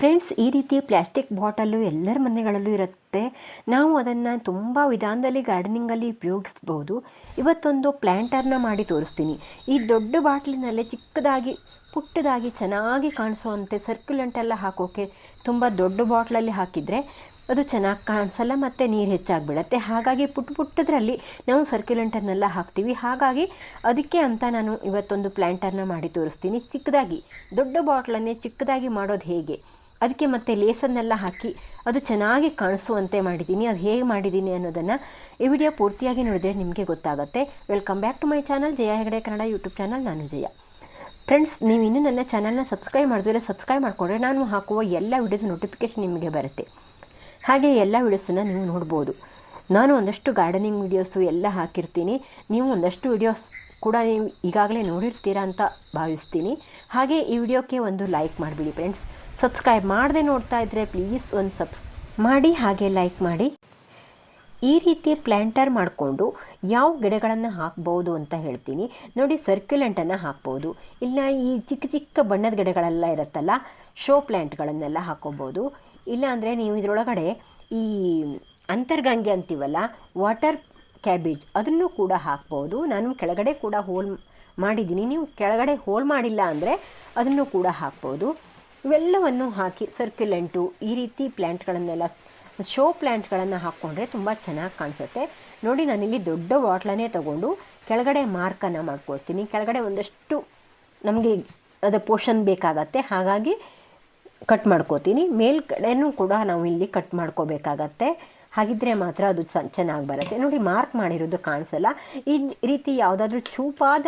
Friends, ಈ ರೀತಿ plastic bottle ಎಲ್ಲರ ಮನೆಗಳಲ್ಲೂ ಇರುತ್ತೆ. ನಾವು ಅದನ್ನು ತುಂಬ ವಿಧಾನದಲ್ಲಿ ಗಾರ್ಡನಿಂಗಲ್ಲಿ ಉಪಯೋಗಿಸ್ಬೋದು. ಇವತ್ತೊಂದು ಪ್ಲ್ಯಾಂಟರ್ನ ಮಾಡಿ ತೋರಿಸ್ತೀನಿ. ಈ ದೊಡ್ಡ ಬಾಟ್ಲಿನಲ್ಲಿ ಚಿಕ್ಕದಾಗಿ, ಪುಟ್ಟದಾಗಿ ಚೆನ್ನಾಗಿ ಕಾಣಿಸುವಂತೆ ಸರ್ಕ್ಯುಲೆಂಟೆಲ್ಲ ಹಾಕೋಕೆ ತುಂಬ ದೊಡ್ಡ ಬಾಟ್ಲಲ್ಲಿ ಹಾಕಿದರೆ ಅದು ಚೆನ್ನಾಗಿ ಕಾಣಿಸಲ್ಲ ಮತ್ತು ನೀರು ಹೆಚ್ಚಾಗಿಬಿಡತ್ತೆ. ಹಾಗಾಗಿ ಪುಟ್ಟ ಪುಟ್ಟದ್ರಲ್ಲಿ ನಾವು ಸರ್ಕ್ಯುಲೆಂಟರ್ನೆಲ್ಲ ಹಾಕ್ತೀವಿ. ಹಾಗಾಗಿ ಅದಕ್ಕೆ ಅಂತ ನಾನು ಇವತ್ತೊಂದು ಪ್ಲ್ಯಾಂಟರ್ನ ಮಾಡಿ ತೋರಿಸ್ತೀನಿ. ಚಿಕ್ಕದಾಗಿ, ದೊಡ್ಡ ಬಾಟ್ಲನ್ನೇ ಚಿಕ್ಕದಾಗಿ ಮಾಡೋದು ಹೇಗೆ? ಅದಕ್ಕೆ ಮತ್ತೆ ಲೇಸನ್ನೆಲ್ಲ ಹಾಕಿ ಅದು ಚೆನ್ನಾಗಿ ಕಾಣಿಸುವಂತೆ ಮಾಡಿದ್ದೀನಿ. ಅದು ಹೇಗೆ ಮಾಡಿದ್ದೀನಿ ಅನ್ನೋದನ್ನು ಈ ವಿಡಿಯೋ ಪೂರ್ತಿಯಾಗಿ ನೋಡಿದ್ರೆ ನಿಮಗೆ ಗೊತ್ತಾಗುತ್ತೆ. Welcome back to my channel Jaya Hegde Kannada YouTube channel ನಾನು ಜಯ. ಫ್ರೆಂಡ್ಸ್ ನೀವು ಇನ್ನೂ ನನ್ನ ಚಾನಲ್ನ ಸಬ್ಸ್ಕ್ರೈಬ್ ಮಾಡಿದ್ರೆ ಸಬ್ಸ್ಕ್ರೈಬ್ ಮಾಡಿಕೊಂಡ್ರೆ ನಾನು ಹಾಕುವ ಎಲ್ಲ ವಿಡಿಯೋಸ್ ನೋಟಿಫಿಕೇಷನ್ ನಿಮಗೆ ಬರುತ್ತೆ. ಹಾಗೆ ಎಲ್ಲ ವಿಡಿಯೋಸನ್ನು ನೀವು ನೋಡ್ಬೋದು. ನಾನು ಒಂದಷ್ಟು ಗಾರ್ಡನಿಂಗ್ ವಿಡಿಯೋಸು ಎಲ್ಲ ಹಾಕಿರ್ತೀನಿ. ನೀವು ಒಂದಷ್ಟು ವಿಡಿಯೋಸ್ ಕೂಡ ನೀವು ಈಗಾಗಲೇ ನೋಡಿರ್ತೀರಾ ಅಂತ ಭಾವಿಸ್ತೀನಿ. ಹಾಗೆ ಈ ವಿಡಿಯೋಕ್ಕೆ ಒಂದು ಲೈಕ್ ಮಾಡಿಬಿಡಿ ಫ್ರೆಂಡ್ಸ್ ಸಬ್ಸ್ಕ್ರೈಬ್ ಮಾಡದೆ ನೋಡ್ತಾ ಇದ್ದರೆ ಪ್ಲೀಸ್ ಒಂದು ಸಬ್ಸ್ ಮಾಡಿ ಹಾಗೆ ಲೈಕ್ ಮಾಡಿ. ಈ ರೀತಿ ಪ್ಲ್ಯಾಂಟರ್ ಮಾಡಿಕೊಂಡು ಯಾವ ಗಿಡಗಳನ್ನು ಹಾಕ್ಬೋದು ಅಂತ ಹೇಳ್ತೀನಿ. ನೋಡಿ ಸರ್ಕ್ಯುಲೆಂಟನ್ನು ಹಾಕ್ಬೋದು. ಇಲ್ಲ, ಈ ಚಿಕ್ಕ ಚಿಕ್ಕ ಬಣ್ಣದ ಗಿಡಗಳೆಲ್ಲ ಇರುತ್ತಲ್ಲ, ಶೋ ಪ್ಲ್ಯಾಂಟ್ಗಳನ್ನೆಲ್ಲ ಹಾಕೋಬೋದು ಇಲ್ಲ ಅಂದರೆ ನೀವು ಇದರೊಳಗಡೆ ಈ ಅಂತರ್ಗಂಗೆ ಅಂತೀವಲ್ಲ, ವಾಟರ್ ಕ್ಯಾಬೇಜ್ ಅದನ್ನು ಕೂಡ ಹಾಕ್ಬೋದು. ನಾನು ಕೆಳಗಡೆ ಕೂಡ ಹೋಲ್ ಮಾಡಿದ್ದೀನಿ. ನೀವು ಕೆಳಗಡೆ ಹೋಲ್ ಮಾಡಿಲ್ಲ ಅಂದರೆ ಅದನ್ನು ಕೂಡ ಹಾಕ್ಬೋದು. ಇವೆಲ್ಲವನ್ನು ಹಾಕಿ ಸರ್ಕ್ಯುಲೆಂಟು ಈ ರೀತಿ ಪ್ಲ್ಯಾಂಟ್ಗಳನ್ನೆಲ್ಲ ಶೋ ಪ್ಲ್ಯಾಂಟ್ಗಳನ್ನು ಹಾಕ್ಕೊಂಡ್ರೆ ತುಂಬ ಚೆನ್ನಾಗಿ ಕಾಣಿಸುತ್ತೆ. ನೋಡಿ, ನಾನಿಲ್ಲಿ ದೊಡ್ಡ ಬಾಟ್ಲನ್ನೇ ತಗೊಂಡು ಕೆಳಗಡೆ ಮಾರ್ಕನ್ನು ಮಾಡ್ಕೊಳ್ತೀನಿ. ಕೆಳಗಡೆ ಒಂದಷ್ಟು ನಮಗೆ ಅದು ಪೋಷನ್ ಬೇಕಾಗತ್ತೆ, ಹಾಗಾಗಿ ಕಟ್ ಮಾಡ್ಕೋತೀನಿ. ಮೇಲ್ಗಡೆನೂ ಕೂಡ ನಾವು ಇಲ್ಲಿ ಕಟ್ ಮಾಡ್ಕೋಬೇಕಾಗತ್ತೆ. ಹಾಗಿದ್ರೆ ಮಾತ್ರ ಅದು ಚೆನ್ನಾಗಿ ಬರುತ್ತೆ. ನೋಡಿ ಮಾರ್ಕ್ ಮಾಡಿರೋದು ಕಾಣಿಸಲ್ಲ. ಈ ರೀತಿ ಯಾವುದಾದ್ರೂ ಚೂಪಾದ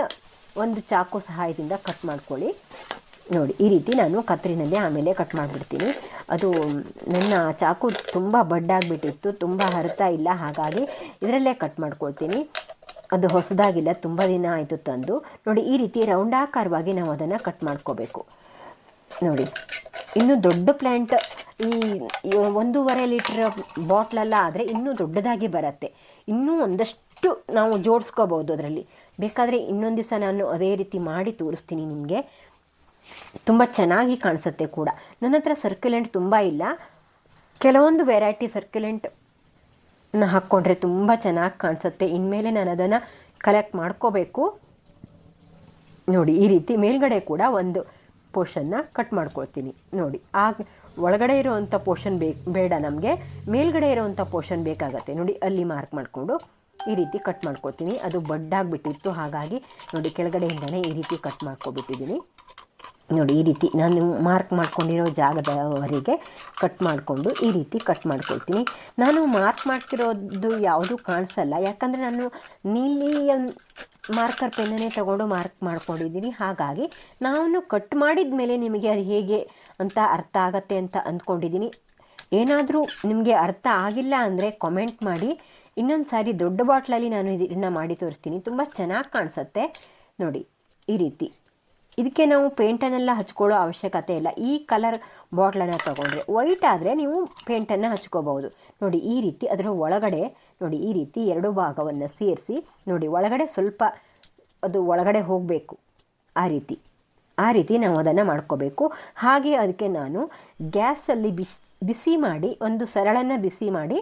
ಒಂದು ಚಾಕು ಸಹಾಯದಿಂದ ಕಟ್ ಮಾಡ್ಕೊಳ್ಳಿ. ನೋಡಿ, ಈ ರೀತಿ ನಾನು ಕತ್ರಿನಲ್ಲಿ ಆಮೇಲೆ ಕಟ್ ಮಾಡಿಬಿಡ್ತೀನಿ. ಅದು ನನ್ನ ಚಾಕು ತುಂಬ ಬಡ್ಡಾಗಿಬಿಟ್ಟಿತ್ತು, ತುಂಬ ಹರ್ತಾ ಇಲ್ಲ. ಹಾಗಾಗಿ ಇದರಲ್ಲೇ ಕಟ್ ಮಾಡ್ಕೊಳ್ತೀನಿ. ಅದು ಹೊಸದಾಗಿಲ್ಲ, ತುಂಬ ದಿನ ಆಯಿತು ತಂದು. ನೋಡಿ, ಈ ರೀತಿ ರೌಂಡಾಕಾರವಾಗಿ ನಾವು ಅದನ್ನು ಕಟ್ ಮಾಡ್ಕೋಬೇಕು. ನೋಡಿ, ಇನ್ನು ದೊಡ್ಡ ಪ್ಲ್ಯಾಂಟ್ ಈ ಒಂದೂವರೆ ಲೀಟ್ರ್ ಬಾಟ್ಲೆಲ್ಲ ಆದರೆ ಇನ್ನೂ ದೊಡ್ಡದಾಗಿ ಬರುತ್ತೆ. ಇನ್ನೂ ಒಂದಷ್ಟು ನಾವು ಜೋಡಿಸ್ಕೋಬೋದು ಅದರಲ್ಲಿ. ಬೇಕಾದರೆ ಇನ್ನೊಂದು ದಿವಸ ನಾನು ಅದೇ ರೀತಿ ಮಾಡಿ ತೋರಿಸ್ತೀನಿ ನಿಮಗೆ. ತುಂಬ ಚೆನ್ನಾಗಿ ಕಾಣಿಸುತ್ತೆ ಕೂಡ. ನನ್ನ ಹತ್ರ ಸರ್ಕ್ಯುಲೆಂಟ್ ತುಂಬ ಇಲ್ಲ. ಕೆಲವೊಂದು ವೆರೈಟಿ ಸರ್ಕ್ಯುಲೆಂಟ್ ಹಾಕ್ಕೊಂಡ್ರೆ ತುಂಬ ಚೆನ್ನಾಗಿ ಕಾಣಿಸುತ್ತೆ. ಇನ್ಮೇಲೆ ನಾನು ಅದನ್ನು ಕಲೆಕ್ಟ್ ಮಾಡ್ಕೋಬೇಕು. ನೋಡಿ, ಈ ರೀತಿ ಮೇಲ್ಗಡೆ ಕೂಡ ಒಂದು ಪೋರ್ಷನ್ನ ಕಟ್ ಮಾಡ್ಕೊಳ್ತೀನಿ. ನೋಡಿ ಆ ಒಳಗಡೆ ಇರುವಂಥ ಪೋರ್ಷನ್ ಬೇಕು ಬೇಡ ನಮಗೆ. ಮೇಲ್ಗಡೆ ಇರುವಂಥ ಪೋರ್ಷನ್ ಬೇಕಾಗತ್ತೆ. ನೋಡಿ, ಅಲ್ಲಿ ಮಾರ್ಕ್ ಮಾಡಿಕೊಂಡು ಈ ರೀತಿ ಕಟ್ ಮಾಡ್ಕೊತೀನಿ ಅದು ಬಡ್ಡಾಗಿಬಿಟ್ಟಿತ್ತು. ಹಾಗಾಗಿ ನೋಡಿ, ಕೆಳಗಡೆಯಿಂದನೇ ಈ ರೀತಿ ಕಟ್ ಮಾಡ್ಕೊಬಿಟ್ಟಿದ್ದೀನಿ. ನೋಡಿ, ಈ ರೀತಿ ನಾನು ಮಾರ್ಕ್ ಮಾಡ್ಕೊಂಡಿರೋ ಜಾಗದವರೆಗೆ ಕಟ್ ಮಾಡಿಕೊಂಡು ಈ ರೀತಿ ಕಟ್ ಮಾಡ್ಕೊಳ್ತೀನಿ. ನಾನು ಮಾರ್ಕ್ ಮಾಡ್ತಿರೋದು ಯಾವುದೂ ಕಾಣಿಸಲ್ಲ. ಯಾಕಂದರೆ ನಾನು ನೀಲಿ ಮಾರ್ಕರ್ ಪೆನ್ನನ್ನೇ ತಗೊಂಡು ಮಾರ್ಕ್ ಮಾಡ್ಕೊಂಡಿದ್ದೀನಿ. ಹಾಗಾಗಿ ನಾನು ಕಟ್ ಮಾಡಿದ ಮೇಲೆ ನಿಮಗೆ ಅದು ಹೇಗೆ ಅಂತ ಅರ್ಥ ಆಗತ್ತೆ ಅಂತ ಅಂದ್ಕೊಂಡಿದ್ದೀನಿ. ಏನಾದರೂ ನಿಮಗೆ ಅರ್ಥ ಆಗಿಲ್ಲ ಅಂದರೆ ಕಾಮೆಂಟ್ ಮಾಡಿ. ಇನ್ನೊಂದು ಸಾರಿ ದೊಡ್ಡ ಬಾಟ್ಲಲ್ಲಿ ನಾನು ಇದನ್ನು ಮಾಡಿ ತೋರಿಸ್ತೀನಿ. ತುಂಬ ಚೆನ್ನಾಗಿ ಕಾಣಿಸುತ್ತೆ. ನೋಡಿ, ಈ ರೀತಿ. ಇದಕ್ಕೆ ನಾವು ಪೇಂಟನ್ನೆಲ್ಲ ಹಚ್ಕೊಳ್ಳೋ ಅವಶ್ಯಕತೆ ಇಲ್ಲ. ಈ ಕಲರ್ ಬಾಟ್ಲನ್ನು ತೊಗೊಂಡ್ರೆ ವೈಟ್ ಆದರೆ ನೀವು ಪೇಂಟನ್ನು ಹಚ್ಕೋಬಹುದು. ನೋಡಿ, ಈ ರೀತಿ ಅದರ ಒಳಗಡೆ, ನೋಡಿ, ಈ ರೀತಿ ಎರಡು ಭಾಗವನ್ನು ಸೇರಿಸಿ, ನೋಡಿ, ಒಳಗಡೆ ಸ್ವಲ್ಪ ಅದು ಒಳಗಡೆ ಹೋಗಬೇಕು. ಆ ರೀತಿ. ಆ ರೀತಿ ನಾವು ಅದನ್ನು ಮಾಡ್ಕೋಬೇಕು. ಹಾಗೆ ಅದಕ್ಕೆ ನಾನು ಗ್ಯಾಸಲ್ಲಿ ಬಿಸಿ ಬಿಸಿ ಮಾಡಿ, ಒಂದು ಸರಳನ್ನು ಬಿಸಿ ಮಾಡಿ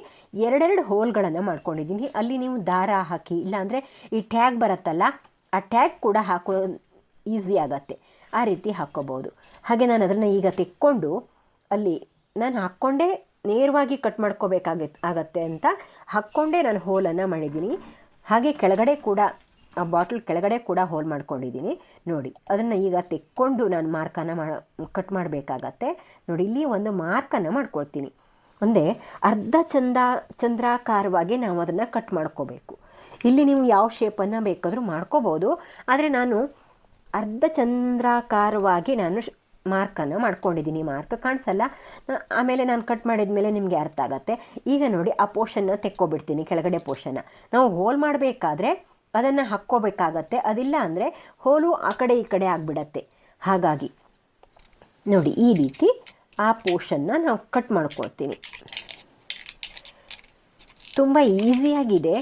ಎರಡೆರಡು ಹೋಲ್ಗಳನ್ನು ಮಾಡ್ಕೊಂಡಿದ್ದೀನಿ. ಅಲ್ಲಿ ನೀವು ದಾರ ಹಾಕಿ, ಇಲ್ಲಾಂದರೆ ಈ ಟ್ಯಾಗ್ ಬರುತ್ತಲ್ಲ, ಆ ಟ್ಯಾಗ್ ಕೂಡ ಹಾಕೋ ಈಸಿ ಆಗತ್ತೆ. ಆ ರೀತಿ ಹಾಕ್ಕೋಬೋದು. ಹಾಗೆ ನಾನು ಅದನ್ನು ಈಗ ತೆಕ್ಕೊಂಡು ಅಲ್ಲಿ ನಾನು ಹಾಕ್ಕೊಂಡೇ ನೇರವಾಗಿ ಕಟ್ ಮಾಡ್ಕೋಬೇಕಾಗತ್ತೆ ಆಗತ್ತೆ ಅಂತ ಹಾಕ್ಕೊಂಡೇ ನಾನು ಹೋಲನ್ನು ಮಾಡಿದ್ದೀನಿ. ಹಾಗೆ ಕೆಳಗಡೆ ಕೂಡ, ಆ ಬಾಟ್ಲ್ ಕೆಳಗಡೆ ಕೂಡ ಹೋಲ್ ಮಾಡ್ಕೊಂಡಿದ್ದೀನಿ. ನೋಡಿ, ಅದನ್ನು ಈಗ ತೆಕ್ಕೊಂಡು ನಾನು ಮಾರ್ಕನ್ನು ಮಾಡ ಕಟ್ ಮಾಡಬೇಕಾಗತ್ತೆ. ನೋಡಿ, ಇಲ್ಲಿ ಒಂದು ಮಾರ್ಕನ್ನು ಮಾಡ್ಕೊಳ್ತೀನಿ. ಒಂದೇ ಅರ್ಧ ಚಂದ, ಚಂದ್ರಾಕಾರವಾಗಿ ನಾವು ಅದನ್ನು ಕಟ್ ಮಾಡ್ಕೋಬೇಕು. ಇಲ್ಲಿ ನೀವು ಯಾವ ಶೇಪನ್ನು ಬೇಕಾದರೂ ಮಾಡ್ಕೋಬೋದು. ಆದರೆ ನಾನು ಅರ್ಧ ಚಂದ್ರಾಕಾರವಾಗಿ ನಾನು ಮಾರ್ಕನ್ನು ಮಾಡ್ಕೊಂಡಿದ್ದೀನಿ. ಮಾರ್ಕ್ ಕಾಣಿಸಲ್ಲ. ಆಮೇಲೆ ನಾನು ಕಟ್ ಮಾಡಿದ ಮೇಲೆ ನಿಮಗೆ ಅರ್ಥ ಆಗುತ್ತೆ. ಈಗ ನೋಡಿ, ಆ ಪೋರ್ಷನ್ನ ತೆಕ್ಕೊಬಿಡ್ತೀನಿ, ಕೆಳಗಡೆ ಪೋರ್ಷನ್ನ ನಾವು ಹೋಲ್ ಮಾಡಬೇಕಾದ್ರೆ ಅದನ್ನು ಹಾಕ್ಕೋಬೇಕಾಗತ್ತೆ. ಅದಿಲ್ಲ ಅಂದರೆ ಹೋಲು ಆ ಕಡೆ ಈ ಕಡೆ ಆಗಿಬಿಡತ್ತೆ. ಹಾಗಾಗಿ, ನೋಡಿ, ಈ ರೀತಿ ಆ ಪೋರ್ಷನ್ನ ನಾವು ಕಟ್ ಮಾಡ್ಕೊಳ್ತೀನಿ. ತುಂಬ ಈಸಿಯಾಗಿದೆ.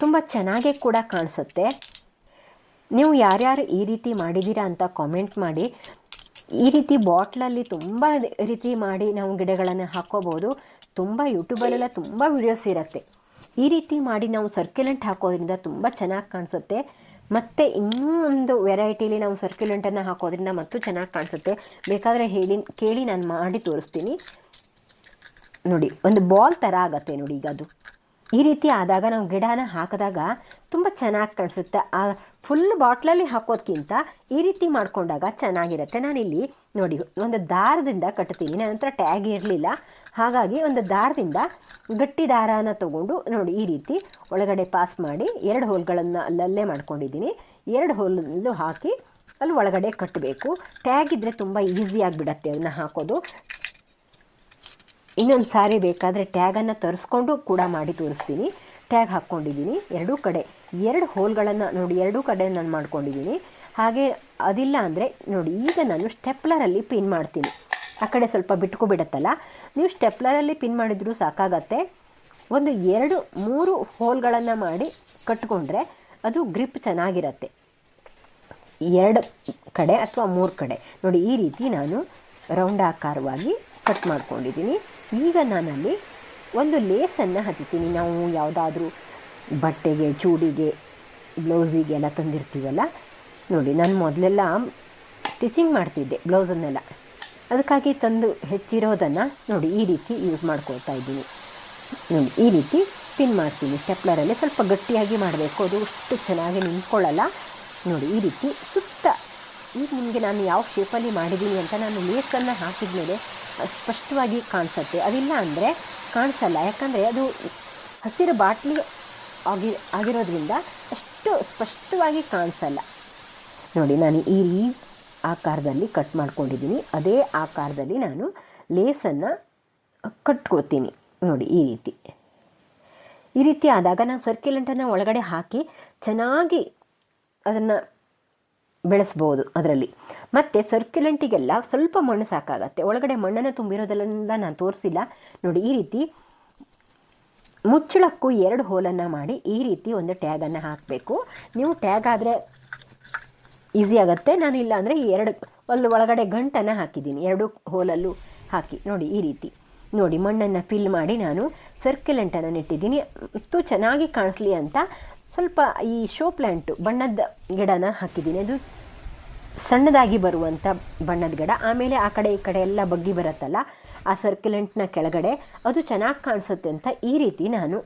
ತುಂಬ ಚೆನ್ನಾಗೇ ಕೂಡ ಕಾಣಿಸುತ್ತೆ. ನೀವು ಯಾರ್ಯಾರು ಈ ರೀತಿ ಮಾಡಿದ್ದೀರಾ ಅಂತ ಕಾಮೆಂಟ್ ಮಾಡಿ. ಈ ರೀತಿ ಬಾಟ್ಲಲ್ಲಿ ತುಂಬ ರೀತಿ ಮಾಡಿ ನಾವು ಗಿಡಗಳನ್ನು ಹಾಕೋಬೋದು ತುಂಬ ಯೂಟ್ಯೂಬಲ್ಲೆಲ್ಲ ತುಂಬ ವಿಡಿಯೋಸ್ ಇರುತ್ತೆ. ಈ ರೀತಿ ಮಾಡಿ ನಾವು ಸರ್ಕ್ಯುಲೆಂಟ್ ಹಾಕೋದ್ರಿಂದ ತುಂಬ ಚೆನ್ನಾಗಿ ಕಾಣಿಸುತ್ತೆ. ಮತ್ತು ಇನ್ನೂ ಒಂದು ವೆರೈಟಿಲಿ ನಾವು ಸರ್ಕ್ಯುಲೆಂಟನ್ನು ಹಾಕೋದ್ರಿಂದ ಮತ್ತು ಚೆನ್ನಾಗಿ ಕಾಣಿಸುತ್ತೆ. ಬೇಕಾದರೆ ಹೇಳಿ, ಕೇಳಿ ನಾನು ಮಾಡಿ ತೋರಿಸ್ತೀನಿ. ನೋಡಿ, ಒಂದು ಬಾಲ್ ಥರ ಆಗತ್ತೆ ನೋಡಿ ಈಗ ಅದು. ಈ ರೀತಿ ಆದಾಗ ನಾವು ಗಿಡನ ಹಾಕಿದಾಗ ತುಂಬ ಚೆನ್ನಾಗಿ ಕಾಣಿಸುತ್ತೆ. ಆ ಫುಲ್ ಬಾಟ್ಲಲ್ಲಿ ಹಾಕೋದಕ್ಕಿಂತ ಈ ರೀತಿ ಮಾಡಿಕೊಂಡಾಗ ಚೆನ್ನಾಗಿರುತ್ತೆ. ನಾನಿಲ್ಲಿ ನೋಡಿ, ಒಂದು ದಾರದಿಂದ ಕಟ್ತೀನಿ. ನನ್ನ ಹತ್ರ ಟ್ಯಾಗ್ ಇರಲಿಲ್ಲ. ಹಾಗಾಗಿ ಒಂದು ದಾರದಿಂದ ಗಟ್ಟಿ ದಾರನ ತಗೊಂಡು ನೋಡಿ ಈ ರೀತಿ ಒಳಗಡೆ ಪಾಸ್ ಮಾಡಿ ಎರಡು ಹೋಲ್ಗಳನ್ನು ಅಲ್ಲಲ್ಲೇ ಮಾಡ್ಕೊಂಡಿದ್ದೀನಿ. ಎರಡು ಹೋಲಲ್ಲೂ ಹಾಕಿ ಅಲ್ಲಿ ಒಳಗಡೆ ಕಟ್ಟಬೇಕು. ಟ್ಯಾಗ್ ಇದ್ದರೆ ತುಂಬ ಈಸಿ ಆಗಿಬಿಡತ್ತೆ ಅದನ್ನ ಹಾಕೋದು. ಇನ್ನೊಂದು ಸಾರಿ ಬೇಕಾದರೆ ಟ್ಯಾಗನ್ನು ತರಿಸ್ಕೊಂಡು ಕೂಡ ಮಾಡಿ ತೋರಿಸ್ತೀನಿ. ಟ್ಯಾಗ್ ಹಾಕ್ಕೊಂಡಿದ್ದೀನಿ. ಎರಡೂ ಕಡೆ ಎರಡು ಹೋಲ್ಗಳನ್ನು ನೋಡಿ, ಎರಡೂ ಕಡೆ ನಾನು ಮಾಡ್ಕೊಂಡಿದ್ದೀನಿ. ಹಾಗೆ ಅದಿಲ್ಲ ಅಂದರೆ ನೋಡಿ, ಈಗ ನಾನು ಸ್ಟೆಪ್ಲರಲ್ಲಿ ಪಿನ್ ಮಾಡ್ತೀನಿ. ಆ ಕಡೆ ಸ್ವಲ್ಪ ಬಿಟ್ಕೊಬಿಡತ್ತಲ್ಲ ನೀವು ಸ್ಟೆಪ್ಲರಲ್ಲಿ ಪಿನ್ ಮಾಡಿದರೂ ಸಾಕಾಗತ್ತೆ. ಒಂದು ಎರಡು, ಮೂರು ಹೋಲ್ಗಳನ್ನು ಮಾಡಿ ಕಟ್ಕೊಂಡ್ರೆ ಅದು ಗ್ರಿಪ್ ಚೆನ್ನಾಗಿರತ್ತೆ. ಎರಡು ಕಡೆ ಅಥವಾ ಮೂರು ಕಡೆ. ನೋಡಿ, ಈ ರೀತಿ ನಾನು ರೌಂಡ್ ಆಕಾರವಾಗಿ ಕಟ್ ಮಾಡ್ಕೊಂಡಿದ್ದೀನಿ. ಈಗ ನಾನಲ್ಲಿ ಒಂದು ಲೇಸನ್ನು ಹಚ್ಚುತ್ತೀನಿ ನಾವು ಯಾವುದಾದ್ರೂ ಬಟ್ಟೆಗೆ, ಚೂಡಿಗೆ, ಬ್ಲೌಸಿಗೆ ಎಲ್ಲ ತಂದಿರ್ತೀವಲ್ಲ? ನೋಡಿ, ನಾನು ಮೊದಲೆಲ್ಲ ಸ್ಟಿಚಿಂಗ್ ಮಾಡ್ತಿದ್ದೆ, ಬ್ಲೌಸನ್ನೆಲ್ಲ. ಅದಕ್ಕಾಗಿ ತಂದು ಹೆಚ್ಚಿರೋದನ್ನು ನೋಡಿ, ಈ ರೀತಿ ಯೂಸ್ ಮಾಡ್ಕೊಳ್ತಾ ಇದ್ದೀನಿ. ನೋಡಿ, ಈ ರೀತಿ ಪಿನ್ ಮಾಡ್ತೀನಿ. ಸ್ಟೆಪ್ಲರಲ್ಲಿ ಸ್ವಲ್ಪ ಗಟ್ಟಿಯಾಗಿ ಮಾಡಬೇಕು. ಅದು ಅಷ್ಟು ಚೆನ್ನಾಗಿ ನಿಂತ್ಕೊಳ್ಳಲ್ಲ. ನೋಡಿ, ಈ ರೀತಿ ಸುತ್ತ. ಈಗ ನಿಮಗೆ ನಾನು ಯಾವ ಶೇಪಲ್ಲಿ ಮಾಡಿದ್ದೀನಿ ಅಂತ ನಾನು ಲೇಸನ್ನು ಹಾಕಿದ ಮೇಲೆ ಸ್ಪಷ್ಟವಾಗಿ ಕಾಣಿಸುತ್ತೆ. ಅದಿಲ್ಲ ಅಂದರೆ ಕಾಣಿಸಲ್ಲ. ಯಾಕಂದರೆ ಅದು ಹಸಿರು ಬಾಟ್ಲಿ ಆಗಿ, ಆಗಿರೋದ್ರಿಂದ ಅಷ್ಟು ಸ್ಪಷ್ಟವಾಗಿ ಕಾಣಿಸಲ್ಲ. ನೋಡಿ, ನಾನು ಈ ಈ ಆಕಾರದಲ್ಲಿ ಕಟ್ ಮಾಡ್ಕೊಂಡಿದ್ದೀನಿ. ಅದೇ ಆಕಾರದಲ್ಲಿ ನಾನು ಲೇಸನ್ನು ಕಟ್ಕೋತೀನಿ. ನೋಡಿ, ಈ ರೀತಿ. ಈ ರೀತಿ ಆದಾಗ ನಾವು ಸರ್ಕ್ಯುಲೆಂಟನ್ನು ಒಳಗಡೆ ಹಾಕಿ ಚೆನ್ನಾಗಿ ಅದನ್ನು ಬೆಳೆಸ್ಬೋದು ಅದರಲ್ಲಿ. ಮತ್ತು ಸರ್ಕ್ಯುಲೆಂಟಿಗೆಲ್ಲ ಸ್ವಲ್ಪ ಮಣ್ಣು ಸಾಕಾಗತ್ತೆ. ಒಳಗಡೆ ಮಣ್ಣನ್ನು ತುಂಬಿರೋದೆಲ್ಲ ನಾನು ತೋರಿಸಿಲ್ಲ. ನೋಡಿ, ಈ ರೀತಿ ಮುಚ್ಚಳಕ್ಕೂ ಎರಡು ಹೋಲನ್ನು ಮಾಡಿ ಈ ರೀತಿ ಒಂದು ಟ್ಯಾಗನ್ನು ಹಾಕಬೇಕು. ನೀವು ಟ್ಯಾಗ್ ಆದರೆ ಈಸಿ ಆಗುತ್ತೆ. ನಾನು ಇಲ್ಲ ಅಂದರೆ ಈ ಎರಡು ಅಲ್ಲಿ ಒಳಗಡೆ ಗಂಟನ್ನು ಹಾಕಿದ್ದೀನಿ. ಎರಡು ಹೋಲಲ್ಲೂ ಹಾಕಿ. ನೋಡಿ, ಈ ರೀತಿ. ನೋಡಿ, ಮಣ್ಣನ್ನು ಫಿಲ್ ಮಾಡಿ ನಾನು ಸರ್ಕ್ಯುಲೆಂಟನ್ನು ನೆಟ್ಟಿದ್ದೀನಿ. ಮತ್ತು ಚೆನ್ನಾಗಿ ಕಾಣಿಸ್ಲಿ ಅಂತ ಸ್ವಲ್ಪ ಈ ಶೋ ಪ್ಲ್ಯಾಂಟು ಬಣ್ಣದ ಗಿಡನ ಹಾಕಿದ್ದೀನಿ. ಅದು ಸಣ್ಣದಾಗಿ ಬರುವಂಥ ಬಣ್ಣದ ಗಿಡ. ಆಮೇಲೆ ಆ ಕಡೆ ಈ ಕಡೆ ಎಲ್ಲ ಬಗ್ಗಿ ಬರುತ್ತಲ್ಲ, ಆ ಸರ್ಕ್ಯುಲೆಂಟ್ನ ಕೆಳಗಡೆ ಅದು ಚೆನ್ನಾಗಿ ಕಾಣಿಸುತ್ತೆ ಅಂತ ಈ ರೀತಿ ನಾನು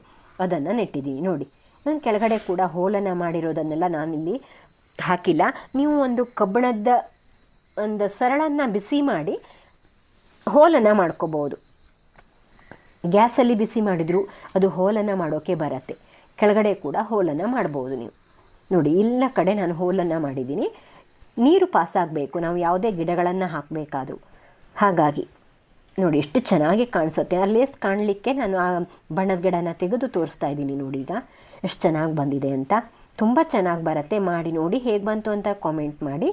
ಅದನ್ನು ನೆಟ್ಟಿದ್ದೀನಿ ನೋಡಿ. ನಾನು ಕೆಳಗಡೆ ಕೂಡ ಹೋಲನ್ನು ಮಾಡಿರೋದನ್ನೆಲ್ಲ ನಾನಿಲ್ಲಿ ಹಾಕಿಲ್ಲ. ನೀವು ಒಂದು ಕಬ್ಬಿಣದ ಒಂದು ಸರಳನ್ನು ಬಿಸಿ ಮಾಡಿ ಹೋಲನ್ನು ಮಾಡ್ಕೋಬೋದು. ಗ್ಯಾಸಲ್ಲಿ ಬಿಸಿ ಮಾಡಿದರೂ ಅದು ಹೋಲನ್ನು ಮಾಡೋಕ್ಕೆ ಬರತ್ತೆ. ಕೆಳಗಡೆ ಕೂಡ ಹೋಲನ್ನು ಮಾಡ್ಬೋದು ನೀವು. ನೋಡಿ ಎಲ್ಲ ಕಡೆ ನಾನು ಹೋಲನ್ನು ಮಾಡಿದ್ದೀನಿ. ನೀರು ಪಾಸಾಗಬೇಕು. ನಾವು ಯಾವುದೇ ಗಿಡಗಳನ್ನು ಹಾಕಬೇಕಾದ್ರೂ. ಹಾಗಾಗಿ, ನೋಡಿ ಎಷ್ಟು ಚೆನ್ನಾಗಿ ಕಾಣಿಸುತ್ತೆ. ಆ ಲೇಸ್ ಕಾಣಲಿಕ್ಕೆ ನಾನು ಆ ಬಣ್ಣದ ಗಿಡನ ತೆಗೆದು ತೋರಿಸ್ತಾ ಇದ್ದೀನಿ ನೋಡಿ ಈಗ. ಎಷ್ಟು ಚೆನ್ನಾಗಿ ಬಂದಿದೆ ಅಂತ. ತುಂಬ ಚೆನ್ನಾಗಿ ಬರುತ್ತೆ. ಮಾಡಿ ನೋಡಿ ಹೇಗೆ ಬಂತು ಅಂತ ಕಾಮೆಂಟ್ ಮಾಡಿ.